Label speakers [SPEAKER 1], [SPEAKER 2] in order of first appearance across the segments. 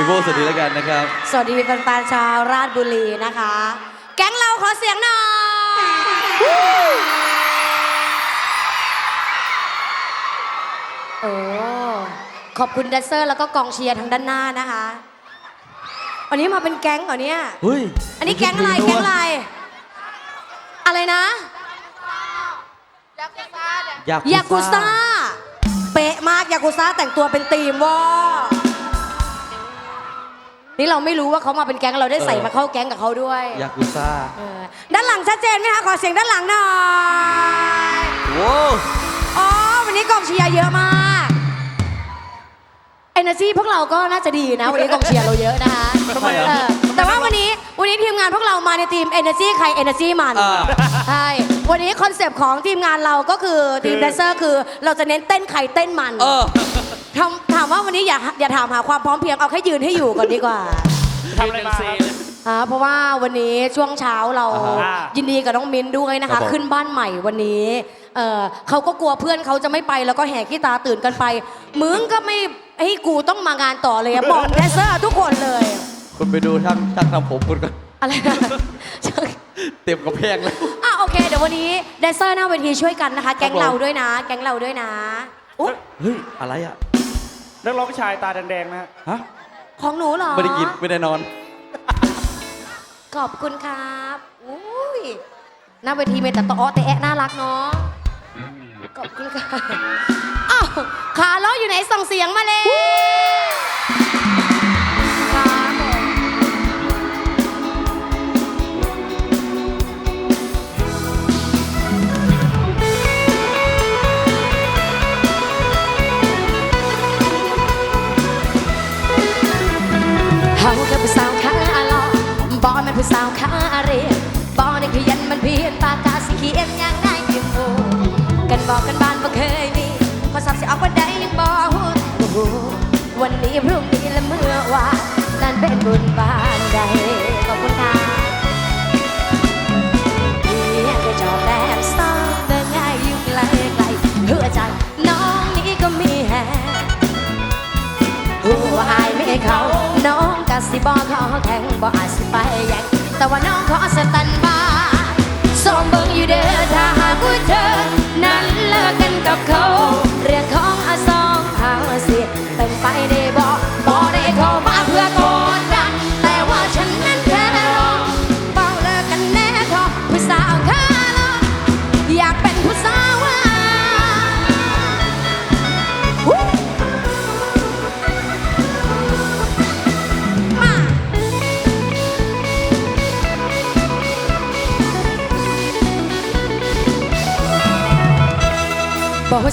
[SPEAKER 1] วิ
[SPEAKER 2] โบสวัสดีแล้วกันนะครับ
[SPEAKER 1] สวัสดีแฟนๆชาวราชบุรีนะคะ แก๊งเราขอเสียงหน่อย โอ้ขอบคุณแดนเซอร์แล้วก็กองเชียร์ทางด้านหน้านะคะวันนี้มาเป็นแก๊งเหรอเนี่ย
[SPEAKER 2] เฮ้ย
[SPEAKER 1] อันนี้แก๊งอะไรแก๊งอะไร อะไรนะ
[SPEAKER 2] อยาก
[SPEAKER 1] ยากุซ่าเป๊ะมากยากุซ่าแต่งตัวเป็นทีมว่า นี่เราไม่รู้ว่าเขามาเป็นแก๊งเราได้ใส่มาเข้าแก๊งกับเขาด้วย
[SPEAKER 2] ยากุซ่า
[SPEAKER 1] เออด้านหลังชัดเจนไหมคะขอเสียงด้านหลังหน่อย
[SPEAKER 2] โว้ว
[SPEAKER 1] อ๋อวันนี้กองเชียร์เยอะมากเอเนอร์จีพวกเราก็น่าจะดีนะ วันนี้กองเชียร์เราเยอะนะคะ
[SPEAKER 2] ทำไมอะ
[SPEAKER 1] เออแต่ว่าวันนี้วันนี้ทีมงานพวกเรามาในทีม Energy ใคร Energy มัน
[SPEAKER 2] อ่า
[SPEAKER 1] ใช่วันนี้คอนเซปต์ของทีมงานเราก็คือทีมแดนเซอร์คือเราจะเน้นเต้นใครเต้นมัน
[SPEAKER 2] เออ
[SPEAKER 1] ถามถามว่าวันนี้อย่าอย่าถามหาความพร้อมเพรียงเอาแค่ยืนให้อยู่ก่อนดีกว่า
[SPEAKER 3] ทำอะไรมาครับ
[SPEAKER 1] อ่าเพราะว่าวันนี้ช่วงเช้าเรา
[SPEAKER 2] อ่า
[SPEAKER 1] ยินดีกับน้องมิ้นด้วยนะ
[SPEAKER 2] ครั
[SPEAKER 1] คะ
[SPEAKER 2] บผม
[SPEAKER 1] ขึ้นบ้านใหม่วันนี้เออเขาก็กลัวเพื่อนเขาจะไม่ไปแล้วก็แห่ขี้ตาตื่นกันไป มึงก็ไม่ให้กูต้องมางานต่อเลยอะบอกแดนเซอร์ทุกคนเลย
[SPEAKER 2] คุณไปดูช่างช่างทำผมคุณก็
[SPEAKER 1] อะไรนะ
[SPEAKER 2] เต็มกระแพงเลย
[SPEAKER 1] อะโอเค เดี๋ยววันนี้แดนเซอร์หน้าเวทีช่วยกันนะคะ แก๊ง
[SPEAKER 2] ครับผม
[SPEAKER 1] เราด้วยนะ แก๊งเราด้วยนะอุ๊ย
[SPEAKER 2] เฮ้ย อะไรอะ
[SPEAKER 3] นักร้องชายตาแดงๆนะฮะ
[SPEAKER 2] ฮะ
[SPEAKER 1] ของหนูเหรอ
[SPEAKER 2] ไม่ได้กินไม่ได้นอน
[SPEAKER 1] ขอบคุณครับอุ้ยหน้าเวทีเมตแต่ตะอ้อแต่แอะน่ารักเนาะขอบคุณค่ะอ้าวขาล้ออยู่ไหนส่งเสียงมาเลย พรุ่งนี้และเมื่อวานนั้นเป็นบุญบานใดขอบคุณค่ะเพียงแต่จอดแบบซ้อมเดินง่ายอยู่ไกลไกลหัวใจน้องนี้ก็มีแฮหัวอายไม่เขา น้องกะสิบอขอแข็งบ่อา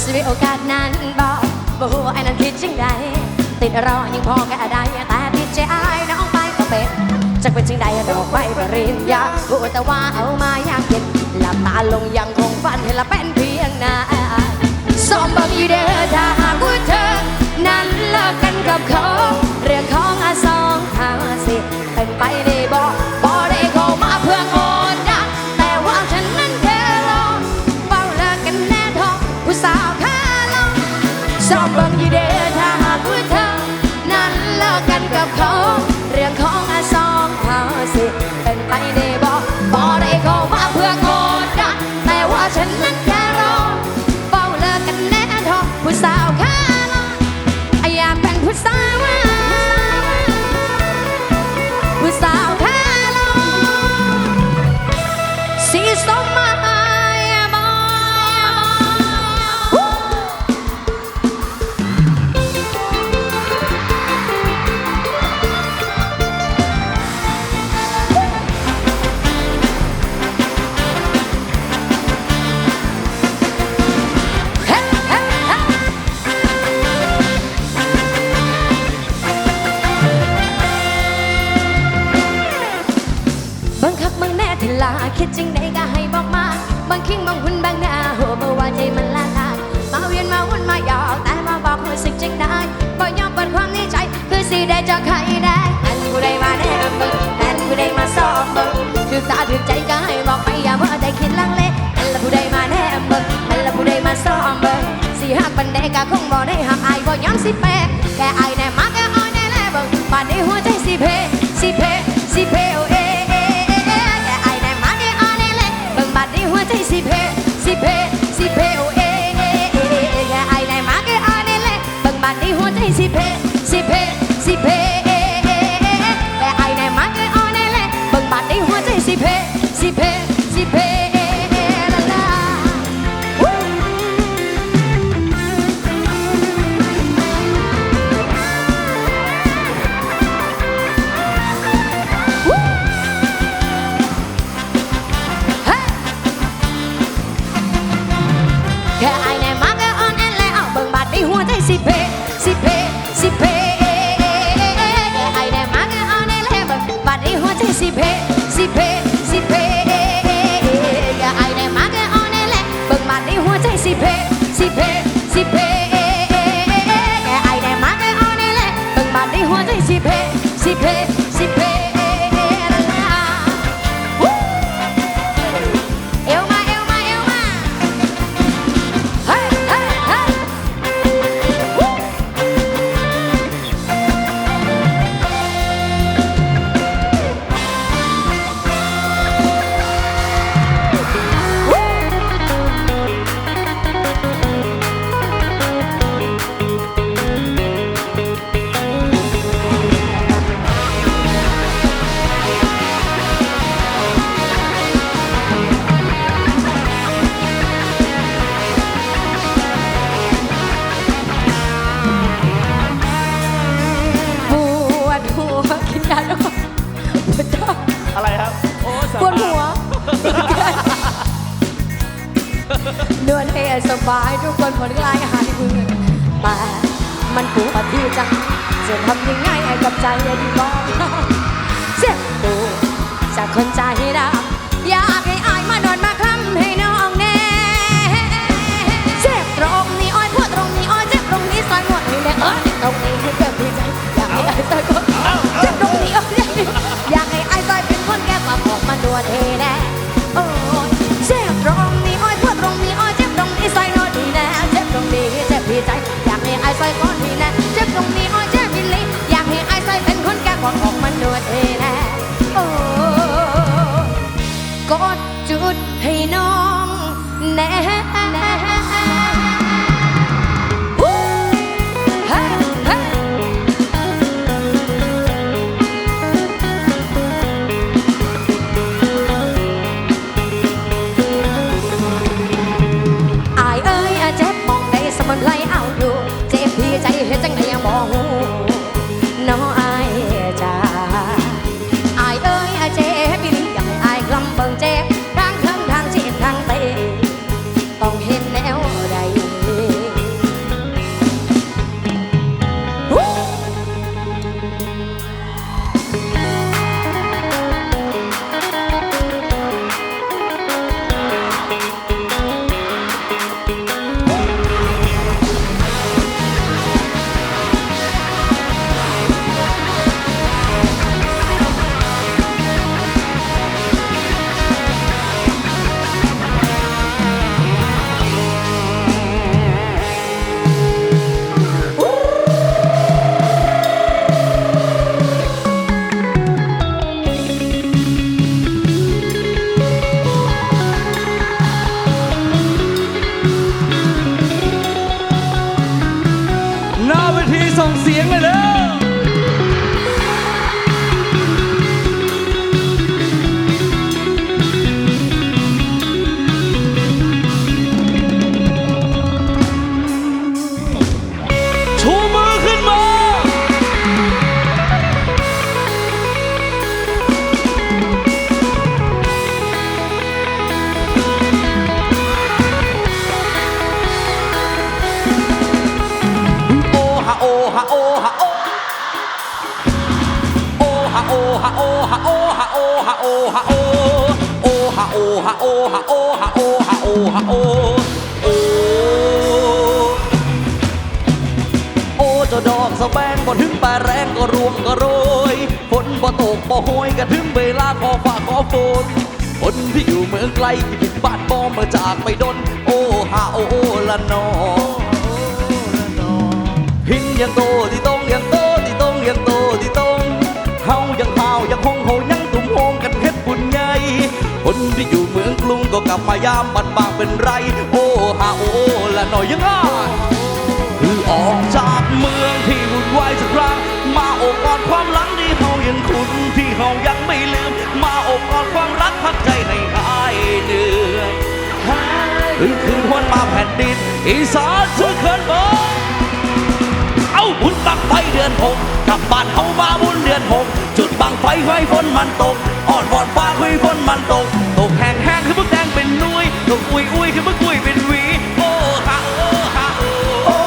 [SPEAKER 1] บอกว่าสิมีโอกาสนั้นบอกบอกว่าไอ้นั้นคิดจังใดติดรอยังพอแค่ได้แต่ติดใจอายน้องไปก็เป็นจะเป็นจังใดดอกไม้ปริญญาพูดแต่ว่าเอามายากเก็บหลับตาลงยังคงฝันเห็นละเป็นเพียงนายสมบังอยู่เด้อถ้าหากว่าเธอ นั้นเลิกกันกับเขาเรื่องของอาสองทาสิเป็นไปได้บอก กกันกับเขา ถือใจก็ให้บอกไปอย่าเพ้อใจคิดลังเลอันละผู้ใดมาแน่มึงอันละผู้ใดมาซ้อมเบิ่งสิหักปันใดก็คงบ่ได้หักอายบ่ยอมสิแปแค่อายแน่มาแค่อ้อยแน่แลเบิ่งป่านนี้หัวใจสิเพสิเพสิเพโอเอ สิเพสิเพสิเพ มันปวดที่ใจจะทำยังไงให้กับใจดีบ้างเจ็บปวดจากคนใจดำอยากให้อายมานอนมาคลำให้น้องแน่เจ็บตรงนี้อ้อยปวดตรงนี้อ้อยเจ็บตรงนี้ซอยหมดให้แน่เออตรงนี้ให้เกิดที่ใจอยากให้อายซอยคนเจ็บตรงนี้อ้อยอยากให้อายซอยเป็นคนแก้ความออกมานวดให้แน่โอ้เจ็บตรงนี้อ้อยปวดตรงนี้อ้อยเจ็บตรงนี้ซอยนวดดีแน่เจ็บตรงนี้เจ็บที่ใจ อยากให้ซอยก้อนมีแน่เจ็บตรงนี้อ้อยเจ็บมิลลิ้นอยากให้อายซอยเป็นคนแก้ความออกมานวดให้แน่ ฮะโอฮะโอโอฮะโอฮะโอ
[SPEAKER 2] ฮะโอฮะโอฮะโอฮะโอโอฮะโอฮะโอฮะโอฮะโอฮะโอโอโอโอจะดอกสะแบงบ่ถึงปแรงก็รวมก็โรยฝนบ่ตกบ่โอยก็ถึงเวลาขอฝ่ากขอฝนคนที่อยู่เมืองไกลที่ผิดบ้านบ่เมื่อจากไปดนโอฮาโอละนอ ยังโตที่ตรงยังโตที่ตรงยังโตที่ตรงเฮายังหายังหงโหยังตุ่มโฮงกันเฮ็ดบุญใหญ่คนที่อยู่เมืองกรุงก็กลับมายามบันบางเป็นไร โอ้ฮาโอ้ละหน่อยยังอะคือออกจากเมืองที่วุ่นวายสักครั้งมาโอบกอดความหลังที่เฮายังคุ้นที่เฮายังไม่ลืม มาโอบกอดความรักพักใจให้หายเหนื่อยคือคืนวันมาแผ่นดินอีสานช่วยเขินบอกเอ บุญบังไฟเดือนหกกลับบ้านเฮามาบุญเดือนหกจุดบังไฟไว้ฝนมันตกอ่อนวอนฟ้าคุยฝนมันตก ตกแห้งแห้งคือมึกแดงเป็นนุ้ยตกอุ้ยอุ้ยคือมึกกุ้ยเป็นวีโอ้ฮะโอ้ฮะโอ้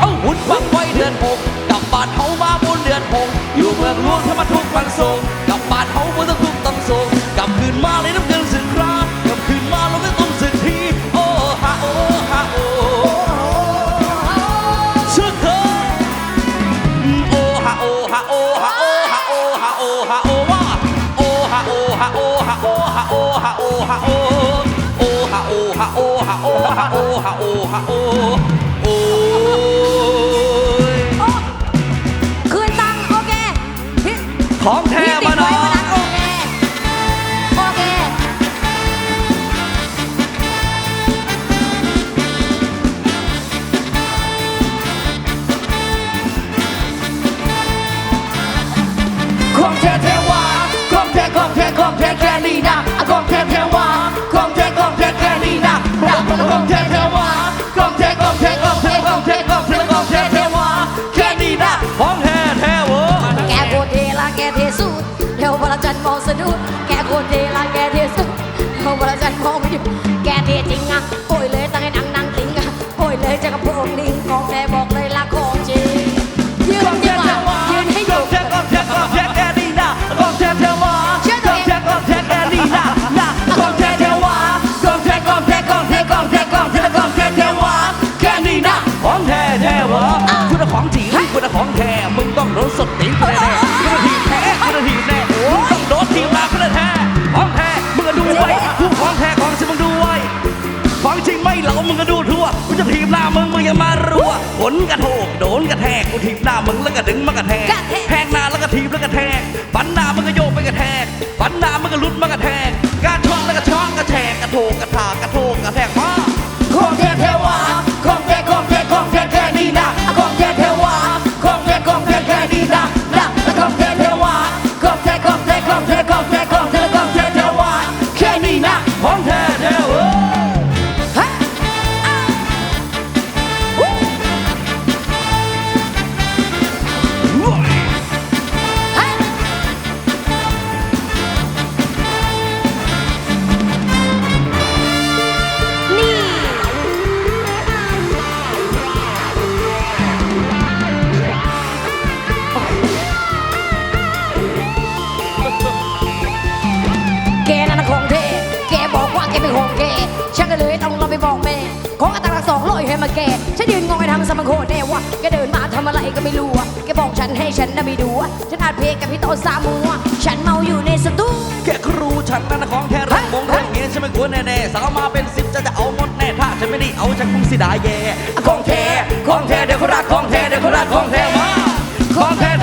[SPEAKER 2] เอาบุญบังไฟเดือนหกกลับบ้านเฮามาบุญเดือนหกอยู่เมืองหลวงถ้าม โอโอ้ย
[SPEAKER 1] โอ้คืนตังค์โอเคพี่
[SPEAKER 2] ของแท้ มอ
[SPEAKER 4] ง
[SPEAKER 1] สะดุดแกโคตรเทละแกเทสุดเดี๋ยวพระจันมองไม่หยุดแกเทจริงอะโอ้ยเลยตั้งให้นังนังติงอะโอ้ยเลยจะกระโปรงลิงของแกบอกเลยละของจริงยืนยืนอะยืนให้อ
[SPEAKER 2] ยู่งแท้ของแท้ของแท้แค่นี้นะของแท้แท้ว่า
[SPEAKER 1] เชื่อตัวเอง
[SPEAKER 2] ของแกดีหนะนะของแท้า
[SPEAKER 4] แท้ของแท้ของแท้ของแท้ของแท้ของแท้แท้ว่าแค่นี้นะ
[SPEAKER 2] ของแท้แท้วะคุณเอาของจริงคุณของแท้มึงต้องโดนสดตีนคุณแน่ กูจะทีบหน้ามึงมึงอย่ามารัวผลกระโถกโดนกระแทกกูทีบหน้ามึงแล้วก็ดึงมากระแทก
[SPEAKER 1] กระแทก
[SPEAKER 2] แทงหน้าแล้วก็ทีบแล้วก็แทกฟันหน้ามึงก็โยกไปกระแทกฟันหน้ามึงก็ลุดมากระแทกการช่องแล้วก็ช่องกระแทกกระโถกกระถากกระโถกกระแทกมา
[SPEAKER 4] ของแท้แท้ แห้มาแกฉันยืนงอยทางสมครแน่วะแกเดินมาทำอะไรก็ไม่รู้แกบอกฉันให้ฉันน่ะไม่ดูฉันอาจเพลง
[SPEAKER 2] กับพี่โตสามัว ฉัน
[SPEAKER 1] เมาอยู่ในสตูแค่ครูฉันนั่นของแท้รักมงแท้เงี้ยฉันไม่กลัวแน่ๆสาวมาเป็นสิบจะจะเอาหมดแน่ถ้าฉันไม่ได้เอาฉันคงสิดาแย่ของแท้ของแท้เดี๋ยวเขารักของแท้เดี๋ยวเขา
[SPEAKER 2] รักของแท้มาของแท้